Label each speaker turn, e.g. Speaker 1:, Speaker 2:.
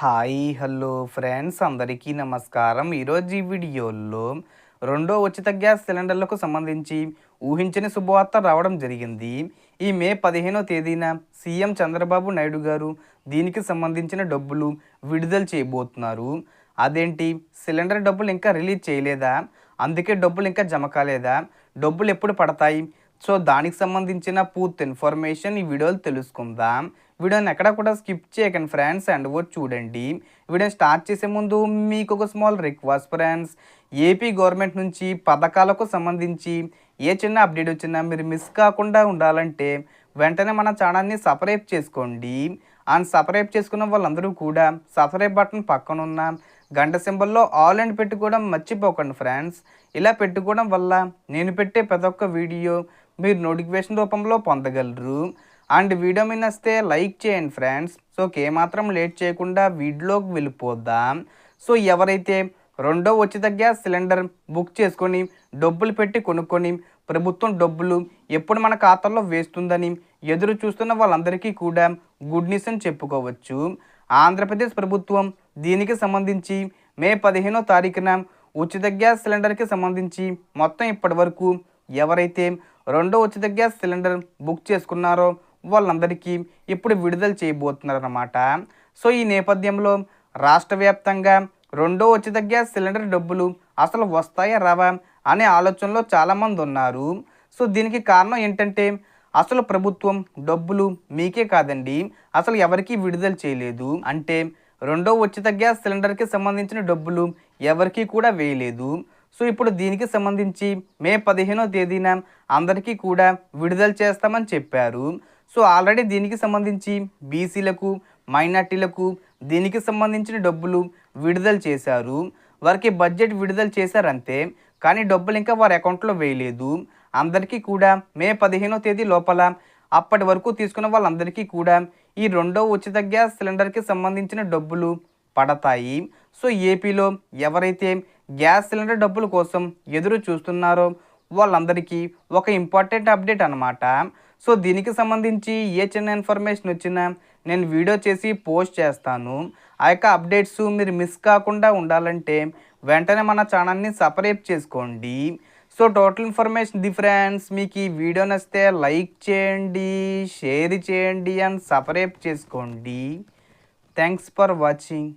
Speaker 1: Hi hello friends. అందరికీ నమస్కారం. ఈరోజు ఈ వీడియోలో రెండో ఉచిత గ్యాస్ సిలిండర్లకు సంబంధించి ఊహించని శుభవార్త రావడం జరిగింది. ఈ మే పదిహేనో తేదీన సీఎం చంద్రబాబు నాయుడు గారు దీనికి సంబంధించిన డబ్బులు విడుదల చేయబోతున్నారు. అదేంటి? సిలిండర్ డబ్బులు ఇంకా రిలీజ్ చేయలేదా? అందుకే డబ్బులు ఇంకా జమ కాలేదా? డబ్బులు ఎప్పుడు పడతాయి? సో దానికి సంబంధించిన పూర్తి ఇన్ఫర్మేషన్ ఈ వీడియోలో తెలుసుకుందాం. వీడియోని ఎక్కడ కూడా స్కిప్ చేయకండి ఫ్రెండ్స్ అండ్ వచ్చి చూడండి. వీడియో స్టార్ట్ చేసే ముందు మీకు ఒక small request friends. AP government నుంచి పథకాలకు సంబంధించి ఏ చిన్న అప్డేట్ వచ్చినా మీరు మిస్ కాకుండా ఉండాలంటే వెంటనే మన ఛానల్ని సపరేట్ చేసుకోండి. అండ్ సపరేట్ చేసుకున్న వాళ్ళందరూ కూడా సపరేట్ బటన్ పక్కన ఉన్న గంట సింబల్లో ఆల్ అండ్ పెట్టుకోవడం మర్చిపోకండి ఫ్రెండ్స్. ఇలా పెట్టుకోవడం వల్ల నేను పెట్టే ప్రతి ఒక్క వీడియో మీరు నోటిఫికేషన్ రూపంలో పొందగలరు. అండ్ వీడియో మీద వస్తే లైక్ చేయండి ఫ్రెండ్స్. సో ఏమాత్రం లేట్ చేయకుండా వీడియోకి వెళ్ళిపోద్దాం సో ఎవరైతే రెండో ఉచిత గ్యాస్ సిలిండర్ బుక్ చేసుకొని డబ్బులు పెట్టి కొనుక్కొని ప్రభుత్వం డబ్బులు ఎప్పుడు మన ఖాతాలో వేస్తుందని ఎదురు చూస్తున్న వాళ్ళందరికీ కూడా గుడ్ న్యూస్ అని చెప్పుకోవచ్చు. ఆంధ్రప్రదేశ్ ప్రభుత్వం దీనికి సంబంధించి మే పదిహేనో తారీఖున ఉచిత గ్యాస్ సిలిండర్కి సంబంధించి మొత్తం ఇప్పటి వరకు ఎవరైతే రెండో ఉచిత గ్యాస్ సిలిండర్ బుక్ చేసుకున్నారో. వాళ్ళందరికీ ఇప్పుడు విడుదల చేయబోతున్నారన్నమాట. సో ఈ నేపథ్యంలో రాష్ట్ర వ్యాప్తంగా రెండో ఉచిత గ్యాస్ సిలిండర్ డబ్బులు అసలు వస్తాయా రావా అనే ఆలోచనలో చాలామంది ఉన్నారు. సో దీనికి కారణం ఏంటంటే అసలు ప్రభుత్వం డబ్బులు మీకే కాదండి అసలు ఎవరికీ విడుదల చేయలేదు. అంటే రెండో ఉచిత గ్యాస్ సిలిండర్కి సంబంధించిన డబ్బులు ఎవరికీ కూడా వేయలేదు. సో ఇప్పుడు దీనికి సంబంధించి మే పదిహేనో తేదీన అందరికీ కూడా విడుదల చేస్తామని చెప్పారు. సో ఆల్రెడీ దీనికి సంబంధించి బీసీలకు మైనార్టీలకు దీనికి సంబంధించిన డబ్బులు విడుదల చేశారు. వారికి బడ్జెట్ విడుదల చేశారంతే కానీ డబ్బులు ఇంకా వారి అకౌంట్లో వేయలేదు. అందరికీ కూడా మే పదిహేనో తేదీ లోపల అప్పటి వరకు తీసుకున్న వాళ్ళందరికీ కూడా ఈ రెండో ఉచిత గ్యాస్ సిలిండర్కి సంబంధించిన డబ్బులు పడతాయి. సో ఏపీలో ఎవరైతే గ్యాస్ సిలిండర్ డబ్బుల కోసం ఎదురు చూస్తున్నారో వాళ్ళందరికీ ఒక ఇంపార్టెంట్ అప్డేట్ అనమాట సో దీనికి సంబంధించి ఏ చిన్న ఇన్ఫర్మేషన్ వచ్చినా నేను వీడియో చేసి పోస్ట్ చేస్తాను. ఆ యొక్క అప్డేట్స్ మీరు మిస్ కాకుండా ఉండాలంటే వెంటనే మన ఛానల్ని సపరేట్ చేసుకోండి. సో టోటల్ ఇన్ఫర్మేషన్ డిఫరెన్స్ మీకు ఈ వీడియో నచ్చితే లైక్ చేయండి షేర్ చేయండి అండ్ సపరేట్ చేసుకోండి. Thanks for watching.